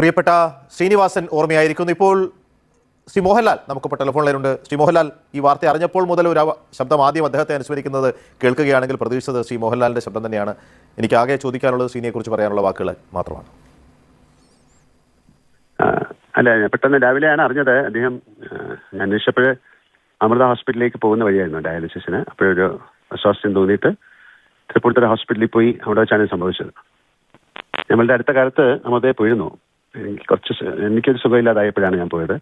പ്രിയപ്പെട്ട ശ്രീനിവാസൻ ഓർമ്മയായിരിക്കുന്നു. ഇപ്പോൾ ശ്രീ മോഹൻലാൽ നമുക്കിപ്പോൾ ടെലിഫോൺ ലൈനുണ്ട് ശ്രീ മോഹൻലാൽ ഈ വാർത്ത അറിഞ്ഞപ്പോൾ മുതൽ ഒരു ശബ്ദം ആദ്യം അദ്ദേഹത്തെ അനുസ്മരിക്കുന്നത് കേൾക്കുകയാണെങ്കിൽ പ്രതീക്ഷിച്ചത് ശ്രീ മോഹൻലാലിന്റെ ശബ്ദം തന്നെയാണ്. എനിക്ക് ആകെ ചോദിക്കാനുള്ളത് ശ്രീനെക്കുറിച്ച് പറയാനുള്ള വാക്കുകൾ മാത്രമാണ്. അല്ല പെട്ടെന്ന് രാവിലെയാണ് അറിഞ്ഞത്. അദ്ദേഹം അന്വേഷിച്ചപ്പോൾ അമൃത ഹോസ്പിറ്റലിലേക്ക് പോകുന്ന വഴിയായിരുന്നു ഡയാലിസിസിന് അപ്പോഴൊരു അസ്വാസ്ഥ്യം തോന്നിയിട്ട് തൃപ്പൂണിത്തുറ ഹോസ്പിറ്റലിൽ പോയി അവിടെ വെച്ചാണ് സംഭവിച്ചത്. നമ്മളുടെ അടുത്ത കാലത്ത് അമൃതയെ പോയിരുന്നു. എനിക്ക് കുറച്ച് എനിക്കൊരു സുഖമില്ലാതായപ്പോഴാണ് ഞാൻ പോയത്.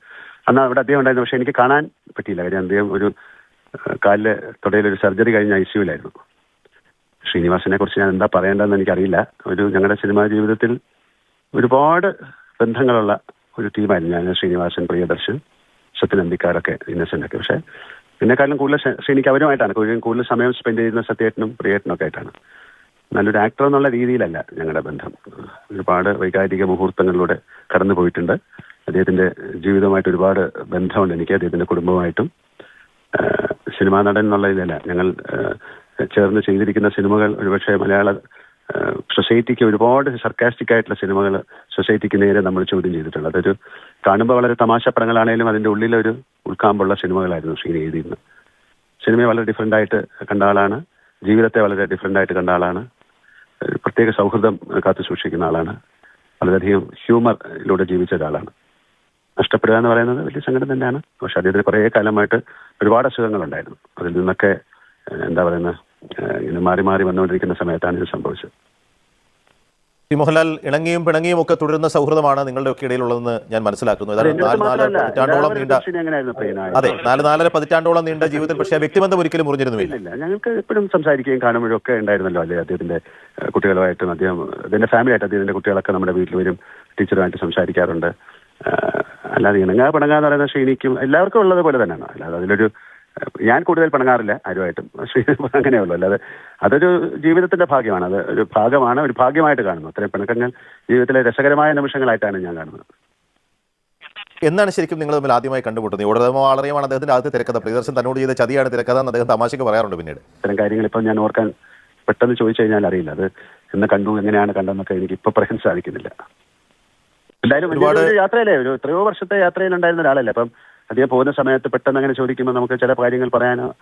അന്ന് അവിടെ അദ്ദേഹം ഉണ്ടായിരുന്നു. പക്ഷെ എനിക്ക് കാണാൻ പറ്റിയില്ല. കാര്യം അദ്ദേഹം ഒരു കാലിലെ തുടയിലൊരു സർജറി കഴിഞ്ഞ ഐ സിയുലായിരുന്നു ശ്രീനിവാസനെ കുറിച്ച് ഞാൻ എന്താ പറയേണ്ടതെന്ന് എനിക്കറിയില്ല. ഒരു ഞങ്ങളുടെ സിനിമാ ജീവിതത്തിൽ ഒരുപാട് ബന്ധങ്ങളുള്ള ഒരു ടീമായിരുന്നു ഞാൻ ശ്രീനിവാസൻ പ്രിയദർശൻ സത്യനന്ദിക്കാരൊക്കെ ഇന്നസെന്റ് ഒക്കെ. പക്ഷേ എന്നെക്കാളും കൂടുതൽ ശ്രീ- ശ്രീനിക്ക് അവരുമായിട്ടാണ്. കൂടുതൽ സമയം സ്പെൻഡ് ചെയ്യുന്ന സത്യേട്ടനും പ്രിയേട്ടനും ഒക്കെ ആയിട്ടാണ്. നല്ലൊരു ആക്ടർ എന്നുള്ള രീതിയിലല്ല ഞങ്ങളുടെ ബന്ധം. ഒരുപാട് വൈകാരിക മുഹൂർത്തങ്ങളിലൂടെ കടന്നു പോയിട്ടുണ്ട്. അദ്ദേഹത്തിന്റെ ജീവിതവുമായിട്ട് ഒരുപാട് ബന്ധമുണ്ട്. എനിക്ക് അദ്ദേഹത്തിന്റെ കുടുംബമായിട്ടും സിനിമാ നടൻ എന്നുള്ള ഇതല്ല ഞങ്ങൾ ചേർന്ന് ചെയ്തിരിക്കുന്ന സിനിമകൾ ഒരുപക്ഷെ മലയാള സൊസൈറ്റിക്ക് ഒരുപാട് സർക്കാസ്റ്റിക് ആയിട്ടുള്ള സിനിമകൾ സൊസൈറ്റിക്ക് നേരെ നമ്മൾ ചോദ്യം ചെയ്തിട്ടുണ്ട്. അതൊരു കാണുമ്പോൾ വളരെ തമാശപ്പടങ്ങളാണേലും അതിന്റെ ഉള്ളിലൊരു ഉൾക്കാമ്പുള്ള സിനിമകളായിരുന്നു ശ്രീനി എഴുതിയിരുന്നത്. സിനിമയെ വളരെ ഡിഫറെന്റ് ആയിട്ട് കണ്ട ആളാണ്. ജീവിതത്തെ വളരെ ഡിഫറെന്റ് ആയിട്ട് കണ്ട ആളാണ്. പ്രത്യേക സൗഹൃദം കാത്തു സൂക്ഷിക്കുന്ന ആളാണ്. വളരെയധികം ഹ്യൂമറിലൂടെ ജീവിച്ച ഒരാളാണ്. നഷ്ടപ്പെടുക എന്ന് പറയുന്നത് വലിയ സങ്കടം തന്നെയാണ്. പക്ഷെ അദ്ദേഹത്തിന് കുറേ കാലമായിട്ട് ഒരുപാട് അസുഖങ്ങളുണ്ടായിരുന്നു അതിൽ നിന്നൊക്കെ എന്താ പറയുന്നത് ഇങ്ങനെ മാറി മാറി വന്നുകൊണ്ടിരിക്കുന്ന സമയത്താണ് ഇത് സംഭവിച്ചത്. ശ്രീ മോഹൻലാൽ ഇണങ്ങിയും പിണങ്ങിയും ഒക്കെ തുടരുന്ന സൗഹൃദമാണ് നിങ്ങളുടെ ഒക്കെ ഇടയിലുള്ളതെന്ന് ഞാൻ മനസ്സിലാക്കുന്നു. നാല് അടുത്ത് നാല് മാത്രമല്ല, പതിറ്റാണ്ടോളം നീണ്ട അതെ നാല് നാലര പതിറ്റാണ്ടോളം നീണ്ട ജീവിതത്തിൽ പക്ഷേ വ്യക്തിബന്ധം ഒരിക്കലും മുറിഞ്ഞിരുന്നില്ല. ഇല്ല ഞങ്ങൾക്ക് എപ്പോഴും സംസാരിക്കുകയും കാണുമ്പോഴും ഒക്കെ ഉണ്ടായിരുന്നല്ലോ അല്ലേ അദ്ദേഹത്തിന്റെ കുട്ടികളുമായിട്ടും അദ്ദേഹം അദ്ദേഹത്തിന്റെ ഫാമിലി ആയിട്ട് അദ്ദേഹത്തിന്റെ കുട്ടികളൊക്കെ നമ്മുടെ വീട്ടിൽ വരും ടീച്ചറുമായിട്ട് സംസാരിക്കാറുണ്ട്. അല്ലാതെ ഇണങ്ങാ പിണങ്ങാന്ന് പറയുന്ന ശ്രീനിക്കും എല്ലാവർക്കും ഉള്ളത് പോലെ തന്നെയാണ്. അല്ലാതെ അതിലൊരു ഞാൻ കൂടുതൽ പിണങ്ങാറില്ല ആരുമായിട്ടും. അങ്ങനെയുള്ളൂ. അല്ലാതെ അതൊരു ജീവിതത്തിന്റെ ഭാഗ്യമാണ്. അത് ഒരു ഭാഗമാണ് ഒരു ഭാഗ്യമായിട്ട് കാണുന്നു. അത്രയും പിണക്കങ്ങൾ ജീവിതത്തിലെ രസകരമായ നിമിഷങ്ങളായിട്ടാണ് ഞാൻ കാണുന്നത്. എന്നാണ് ശരിക്കും നിങ്ങൾ തമ്മിൽ ആദ്യമായി കണ്ടുമുട്ടുന്നത്? ഉടമ വളരെയുമാണ് അദ്ദേഹത്തിന്റെ ആദ്യത്തെ തിരക്കഥ. പ്രിയദർശൻ തന്നോട് ചെയ്ത ചതിയാണ് തിരക്കഥ എന്ന് അദ്ദേഹം തമാശയ്ക്ക് പറയാറുണ്ട് പിന്നീട്. ഇത്തരം കാര്യങ്ങൾ ഇപ്പം ഞാൻ ഓർക്കാൻ പെട്ടെന്ന് ചോദിച്ചു കഴിഞ്ഞാൽ അറിയില്ല. അത് എന്ന് കണ്ടു എങ്ങനെയാണ് കണ്ടെന്നൊക്കെ എനിക്ക് ഇപ്പൊ പറയാൻ സാധിക്കുന്നില്ല. എന്തായാലും ഒരുപാട് യാത്രയല്ലേ? ഒരു എത്രയോ വർഷത്തെ യാത്രയിൽ ഉണ്ടായിരുന്ന ഒരാളല്ലേ? അപ്പം അദ്ദേഹം പോകുന്ന സമയത്ത് പെട്ടെന്ന് അങ്ങനെ ചോദിക്കുമ്പോൾ നമുക്ക് ചില കാര്യങ്ങൾ പറയാനോ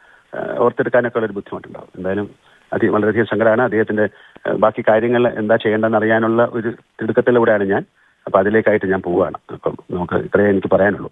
ഓർത്തെടുക്കാനൊക്കെ ഉള്ള ഒരു ബുദ്ധിമുട്ടുണ്ടാവും. എന്തായാലും അത് വളരെയധികം സങ്കടമാണ്. അദ്ദേഹത്തിന്റെ ബാക്കി കാര്യങ്ങൾ എന്താ ചെയ്യേണ്ടതെന്ന് അറിയാനുള്ള ഒരു തിടുക്കത്തിലൂടെയാണ് ഞാൻ. അപ്പൊ അതിലേക്കായിട്ട് ഞാൻ പോവുകയാണ്. അപ്പം നമുക്ക് ഇത്രയേ എനിക്ക് പറയാനുള്ളൂ.